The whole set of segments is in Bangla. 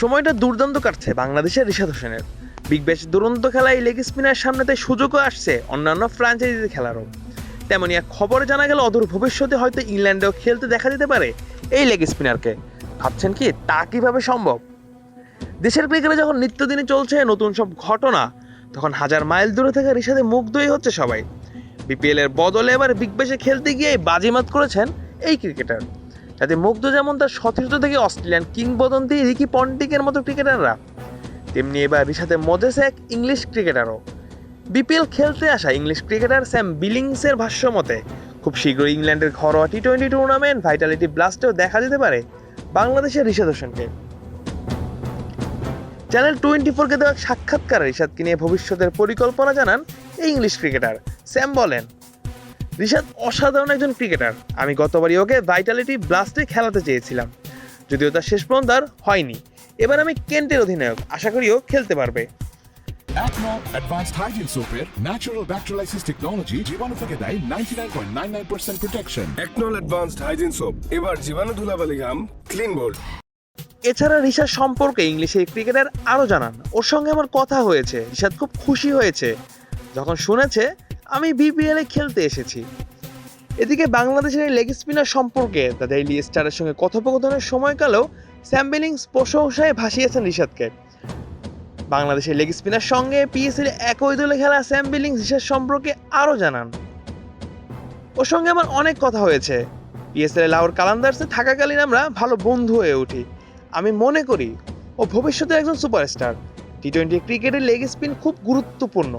সময়টা দুর্দান্ত কাটছে বাংলাদেশের রিশাদ হোসেনের। বিগ ব্যাশ দুরন্ত খেলায় লেগ স্পিনার সামনেতে সুযোগও আসছে অন্যান্য ফ্র্যাঞ্চাইজি খেলারও। তেমনই এক খবরে জানা গেল, অদূর ভবিষ্যতে হয়তো ইংল্যান্ডেও খেলতে দেখা যেতে পারে এই লেগ স্পিনারকে ভাবছেন কি, তা কীভাবে সম্ভব? দেশের ক্রিকেটে যখন নিত্যদিনই চলছে নতুন সব ঘটনা, তখন হাজার মাইল দূরে থেকে রিশাদে মুগ্ধই হচ্ছে সবাই। বিপিএল এর বদলে এবার বিগ ব্যাশে খেলতে গিয়ে বাজিমাত করেছেন এই ক্রিকেটার যাতে মুগ্ধ যেমন তার সতীর্থ থেকে অস্ট্রেলিয়ান কিংবদন্তি রিকি পন্টিকের মতো ক্রিকেটাররা, তেমনি এবার রিশাতে মজেছে এক ইংলিশ ক্রিকেটারও। বিপিএল খেলতে আসা ইংলিশ ক্রিকেটার স্যাম বিলিংসের ভাষ্য মতে খুব শীঘ্রই ইংল্যান্ডের ঘরোয়া টি টোয়েন্টি টুর্নামেন্ট ভাইটালিটি ব্লাস্টেও দেখা যেতে পারে বাংলাদেশের রিশাদ হোসেনকে চ্যানেল টোয়েন্টি ফোরকে দেওয়া সাক্ষাৎকার রিশাদকে নিয়ে ভবিষ্যতের পরিকল্পনা জানান এই ইংলিশ ক্রিকেটার। স্যাম বলেন রিশাদ অসাধারণ একজন ক্রিকেটার। আমি গতবারই ওকে ভাইটালিটি ব্লাস্টে খেলাতে চেয়েছিলাম। যদিও তার শেষ পর্যন্ত আর হয়নি। এবার আমি কেন্টের অধিনায়ক। আশা করি ও খেলতে পারবে। জীবাণু থেকে দেয় এবার জীবাণু ধুলাবালি ঘাম ক্লিন বোল্ড এছাড়া রিশাদ সম্পর্কে ইংলিশে ক্রিকেটার আরও জানান। ওর সঙ্গে আমার কথা হয়েছে। রিশাদ খুব খুশি হয়েছে। যখন শুনেছে আমি বিপিএল খেলতে এসেছি। এদিকে বাংলাদেশের লেগ স্পিনার সম্পর্কে দ্য ডেইলি স্টারের সঙ্গে কথোপকথনের সময়কালেও স্যাম বিলিংস প্রশংসায় ভাসিয়েছেন রিশাদকে। বাংলাদেশের লেগ স্পিনার সঙ্গে পিএসএল একই দলে খেলা স্যাম বিলিংস রিশাদ সম্পর্কে আরও জানান। ওর সঙ্গে আমার অনেক কথা হয়েছে। পিএসএল লাহোর কালান্দার্সে থাকাকালীন আমরা ভালো বন্ধু হয়ে উঠি। আমি মনে করি, ও ভবিষ্যতে একজন সুপারস্টার টি টোয়েন্টি ক্রিকেটের লেগ স্পিন খুব গুরুত্বপূর্ণ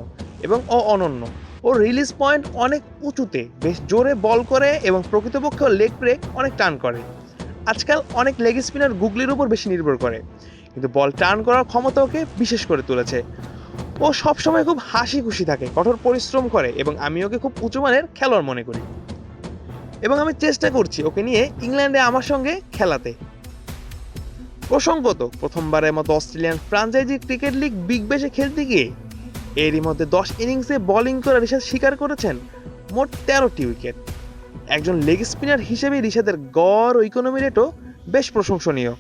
এবং অনন্য ওর রিলিজ পয়েন্ট অনেক উঁচুতে, বেশ জোরে বল করে এবং প্রকৃতপক্ষে লেগ ব্রেক অনেক টান করে। আজকাল অনেক লেগ স্পিনার গুগলির উপর বেশি নির্ভর করে, কিন্তু বল টার্ন করার ক্ষমতা ওকে বিশেষ করে তুলেছে। ও সবসময় খুব হাসি খুশি থাকে, কঠোর পরিশ্রম করে এবং আমি ওকে খুব উঁচু মানের খেলোয়াড় মনে করি। এবং আমি চেষ্টা করছি ওকে নিয়ে ইংল্যান্ডে আমার সঙ্গে খেলাতে। প্রসঙ্গত, প্রথমবারের মতো Australian franchise cricket league Big Bash খেলতে গিয়ে এরই মধ্যে দশ ইনিংসে বোলিং করে রিশাদ স্বীকার করেছেন মোট তেরোটি উইকেট একজন লেগ স্পিনার হিসেবে রিশাদের গড় ইকোনমি রেটও বেশ প্রশংসনীয়।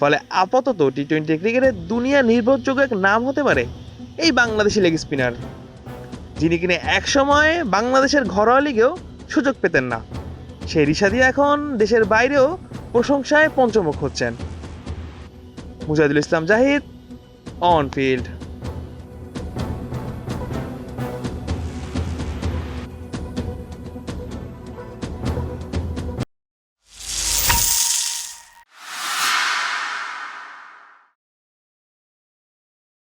ফলে আপাতত টি টোয়েন্টি ক্রিকেটের দুনিয়া নির্ভরযোগ্য এক নাম হতে পারে এই বাংলাদেশি লেগ স্পিনার যিনি কিনে একসময় বাংলাদেশের ঘরোয়া লিগেও সুযোগ পেতেন না। সেই রিশাদি এখন দেশের বাইরেও প্রশংসায় পঞ্চমুখ হচ্ছেন। Mujahidul Islam Jahid on field